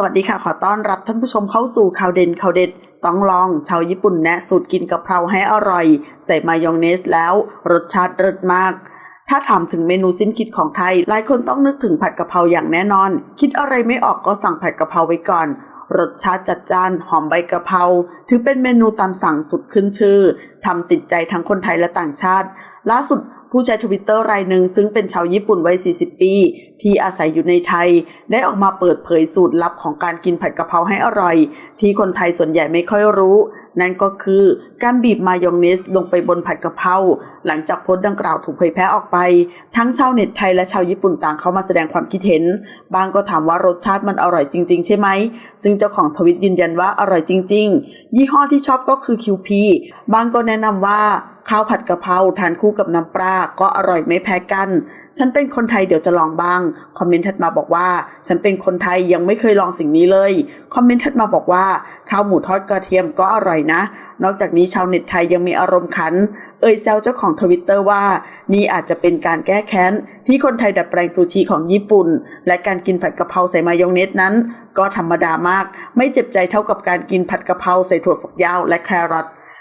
สวัสดีค่ะ ขอต้อนรับท่านผู้ชมเข้าสู่ข่าวเด่นข่าวเด็ด ต้องลองชาวญี่ปุ่นแนะสูตรกินกะเพราให้อร่อย ใส่มายองเนสแล้ว รสชาติเลิศมาก ถ้าถามถึงเมนูสิ้นคิดของไทย หลายคนต้องนึกถึงผัดกะเพราอย่างแน่นอน คิดอะไรไม่ออกก็สั่งผัดกะเพราไว้ก่อน รสชาติจัดจ้านหอมใบกะเพราถือเป็นเมนูตามสั่งสุดขึ้นชื่อทำติดใจทั้งคนไทยและต่างชาติ ล่าสุดผู้ใช้ทวิตเตอร์รายหนึ่งซึ่งเป็นชาวญี่ปุ่นวัย 40 ปี ที่อาศัยอยู่ในไทย ได้ออกมาเปิดเผยสูตรลับของการกินผัดกะเพราให้อร่อย ที่คนไทยส่วนใหญ่ไม่ค่อยรู้ นั่นก็คือการบีบมายองเนสลงไปบนผัดกะเพราหลังจากโพสต์ดังกล่าวถูกเผยแพร่ออกไป ทั้งชาวเน็ตไทยและชาวญี่ปุ่นต่างเข้ามาแสดงความคิดเห็น บางก็ถามว่ารสชาติมันอร่อยจริง ๆ ใช่ไหมซึ่งเจ้าของทวิตยืนยันว่าอร่อยจริง ๆ ยี่ห้อที่ชอบก็คือ QP บางก็แนะนำว่า ข้าวผัดกะเพราทานคู่กับน้ำปลาก็อร่อยไม่แพ้กัน ฉันเป็นคนไทยเดี๋ยวจะลองบ้าง คอมเมนต์ถัดมาบอกว่า ฉันเป็นคนไทยยังไม่เคยลองสิ่งนี้เลย คอมเมนต์ถัดมาบอกว่า ข้าวหมูทอดกระเทียมก็อร่อยนะ นอกจากนี้ชาวเน็ตไทยยังมีอารมณ์ขัน เอ่ยแซวเจ้าของทวิตเตอร์ว่า นี่อาจจะเป็นการแก้แค้น ที่คนไทยดัดแปลงซูชิของญี่ปุ่น และการกินผัดกะเพราใส่มายองเนสนั้น ก็ธรรมดามาก ไม่เจ็บใจเท่ากับการกินผัดกะเพราใส่ถั่วฝักยาวและแครอท